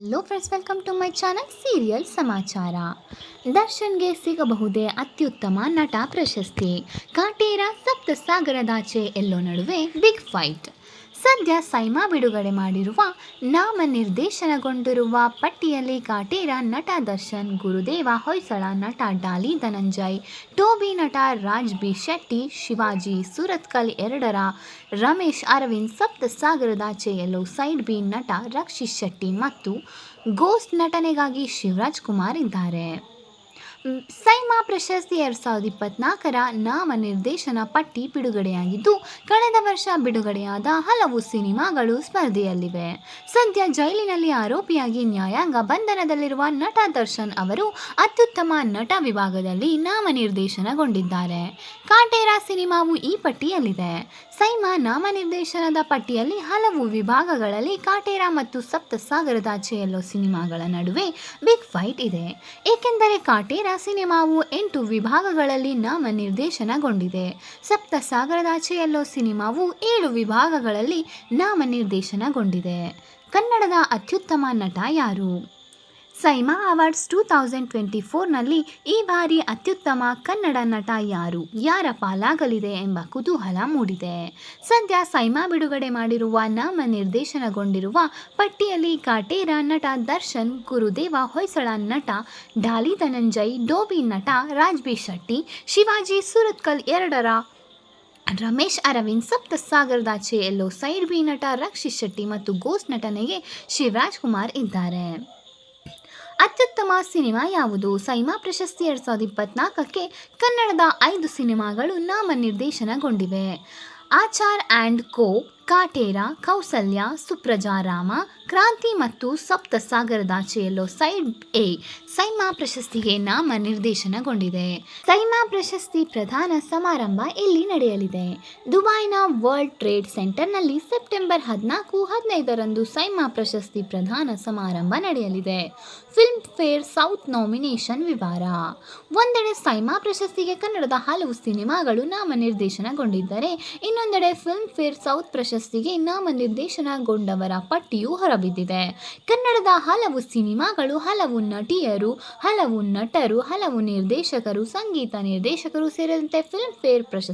Hello friends welcome to my channel serial ಸಮಾಚಾರ ದರ್ಶನ್ಗೆ ಸಿಗಬಹುದೇ ಅತ್ಯುತ್ತಮ ನಟ ಪ್ರಶಸ್ತಿ ಕಾಟೇರ ಸಪ್ತಸಾಗರದಾಚೆ ಎಲ್ಲೋ ನಡುವೆ ಬಿಗ್ ಫೈಟ್ ಸದ್ಯ ಸೈಮಾ ಬಿಡುಗಡೆ ಮಾಡಿರುವ ನಾಮ ನಿರ್ದೇಶನಗೊಂಡಿರುವ ಪಟ್ಟಿಯಲ್ಲಿ ಕಾಟೇರ ನಟ ದರ್ಶನ್, ಗುರುದೇವ, ಹೊಯ್ಸಳ, ನಟ ಡಾಲಿ ಧನಂಜಯ್, ಟೋಬಿ ನಟ ರಾಜ್ ಬಿ ಶೆಟ್ಟಿ, ಶಿವಾಜಿ ಸುರತ್ಕಲ್ ಎರಡರ, ರಮೇಶ್ ಅರವಿಂದ್ ಸಪ್ತ ಸಾಗರದಾಚೆ ಎಲ್ಲೋ ಸೈಡ್ ಬಿ ನಟ ರಕ್ಷಿತ್ ಶೆಟ್ಟಿ ಮತ್ತು ಗೋಸ್ಟ್ ನಟನೆಗಾಗಿ ಶಿವರಾಜ್ ಕುಮಾರ್ ಇದ್ದಾರೆ. ಸೈಮಾ ಪ್ರಶಸ್ತಿ ಎರಡು ಸಾವಿರದ ಇಪ್ಪತ್ನಾಲ್ಕರ ನಾಮ ನಿರ್ದೇಶನ ಪಟ್ಟಿ ಬಿಡುಗಡೆಯಾಗಿದ್ದು, ಕಳೆದ ವರ್ಷ ಬಿಡುಗಡೆಯಾದ ಹಲವು ಸಿನಿಮಾಗಳು ಸ್ಪರ್ಧೆಯಲ್ಲಿವೆ. ಸದ್ಯ ಜೈಲಿನಲ್ಲಿ ಆರೋಪಿಯಾಗಿ ನ್ಯಾಯಾಂಗ ಬಂಧನದಲ್ಲಿರುವ ನಟ ದರ್ಶನ್ ಅವರು ಅತ್ಯುತ್ತಮ ನಟ ವಿಭಾಗದಲ್ಲಿ ನಾಮನಿರ್ದೇಶನಗೊಂಡಿದ್ದಾರೆ. ಕಾಟೇರ ಸಿನಿಮಾವು ಈ ಪಟ್ಟಿಯಲ್ಲಿದೆ. ಸೈಮಾ ನಾಮನಿರ್ದೇಶನದ ಪಟ್ಟಿಯಲ್ಲಿ ಹಲವು ವಿಭಾಗಗಳಲ್ಲಿ ಕಾಟೇರ ಮತ್ತು ಸಪ್ತಸಾಗರದ ಚೆಯಲ್ಲೋ ಸಿನಿಮಾಗಳ ನಡುವೆ ಬಿಗ್ ಫೈಟ್ ಇದೆ. ಏಕೆಂದರೆ ಕಾಟೇರ ಸಿನಿಮಾವು ಎಂಟು ವಿಭಾಗಗಳಲ್ಲಿ ನಾಮನಿರ್ದೇಶನಗೊಂಡಿದೆ. ಸಪ್ತ ಸಾಗರದಾಚೆ ಎಲ್ಲೋ ಸಿನಿಮಾವು ಏಳು ವಿಭಾಗಗಳಲ್ಲಿ ನಾಮನಿರ್ದೇಶನಗೊಂಡಿದೆ. ಕನ್ನಡದ ಅತ್ಯುತ್ತಮ ನಟ ಯಾರು? SIIMA awards two thousand twenty ಫೋರ್ನಲ್ಲಿ ಈ ಬಾರಿ ಅತ್ಯುತ್ತಮ ಕನ್ನಡ ನಟ ಯಾರು, ಯಾರ ಪಾಲಾಗಲಿದೆ ಎಂಬ ಕುತೂಹಲ ಮೂಡಿದೆ. ಸದ್ಯ ಸೈಮಾ ಬಿಡುಗಡೆ ಮಾಡಿರುವ ನಾಮ ನಿರ್ದೇಶನಗೊಂಡಿರುವ ಪಟ್ಟಿಯಲ್ಲಿ ಕಾಟೇರ ನಟ ದರ್ಶನ್, ಗುರುದೇವ ಹೊಯ್ಸಳ ನಟ ಡಾಲಿ ಧನಂಜಯ್, ಡೋಬಿ ನಟ ರಾಜ್ಬಿ ಶೆಟ್ಟಿ, ಶಿವಾಜಿ ಸುರತ್ಕಲ್ ಎರಡರ ರಮೇಶ್ ಅರವಿಂದ್ ಸಪ್ತ ಸಾಗರದಾಚೆ ಎಲ್ಲೋ ಸೈಡ್ ಬಿ ನಟ ರಕ್ಷಿತ್ ಶೆಟ್ಟಿ ಮತ್ತು ಗೋಸ್ ನಟನೆಗೆ ಶಿವರಾಜ್ ಕುಮಾರ್ ಇದ್ದಾರೆ. ಅತ್ಯುತ್ತಮ ಸಿನಿಮಾ ಯಾವುದು? ಸೈಮಾ ಪ್ರಶಸ್ತಿ ಎರಡು ಸಾವಿರದ ಇಪ್ಪತ್ನಾಲ್ಕಕ್ಕೆ ಕನ್ನಡದ ಐದು ಸಿನಿಮಾಗಳು ನಾಮನಿರ್ದೇಶನಗೊಂಡಿವೆ. ಆಚಾರ್ ಆ್ಯಂಡ್ ಕೋ ಕಾಟೇರ, ಕೌಸಲ್ಯ, ಸುಪ್ರಜಾರಾಮ, ಕ್ರಾಂತಿ ಮತ್ತು ಸಪ್ತ ಸಾಗರದಾಚೆಯಲ್ಲೋ ಸೈಡ್ ಎ ಸೈಮಾ ಪ್ರಶಸ್ತಿಗೆ ನಾಮ ನಿರ್ದೇಶನಗೊಂಡಿದೆ. ಸೈಮಾ ಪ್ರಶಸ್ತಿ ಪ್ರಧಾನ ಸಮಾರಂಭ ಇಲ್ಲಿ ನಡೆಯಲಿದೆ. ದುಬೈನ ವರ್ಲ್ಡ್ ಟ್ರೇಡ್ ಸೆಂಟರ್ನಲ್ಲಿ ಸೆಪ್ಟೆಂಬರ್ ಹದಿನಾಲ್ಕು, ಹದಿನೈದರಂದು ಸೈಮಾ ಪ್ರಶಸ್ತಿ ಪ್ರಧಾನ ಸಮಾರಂಭ ನಡೆಯಲಿದೆ. ಫಿಲ್ಮ್ ಫೇರ್ ಸೌತ್ ನಾಮಿನೇಷನ್ ವಿವಾರ. ಒಂದೆಡೆ ಸೈಮಾ ಪ್ರಶಸ್ತಿಗೆ ಕನ್ನಡದ ಹಲವು ಸಿನಿಮಾಗಳು ನಾಮ ನಿರ್ದೇಶನಗೊಂಡಿದ್ದರೆ, ಇನ್ನೊಂದೆಡೆ ಫಿಲ್ಮ್ ಫೇರ್ ಸೌತ್ ಪ್ರಶಸ್ತಿಗೆ ನಾಮನಿರ್ದೇಶನಗೊಂಡವರ ಪಟ್ಟಿಯೂ ಹೊರಬಿದ್ದಿದೆ. ಕನ್ನಡದ ಹಲವು ಸಿನಿಮಾಗಳು, ಹಲವು ನಟಿಯರು, ಹಲವು ನಟರು, ಹಲವು ನಿರ್ದೇಶಕರು, ಸಂಗೀತ ನಿರ್ದೇಶಕರು ಸೇರಿದಂತೆ ಫಿಲ್ಮ್ ಫೇರ್ ಪ್ರಶಸ್ತಿ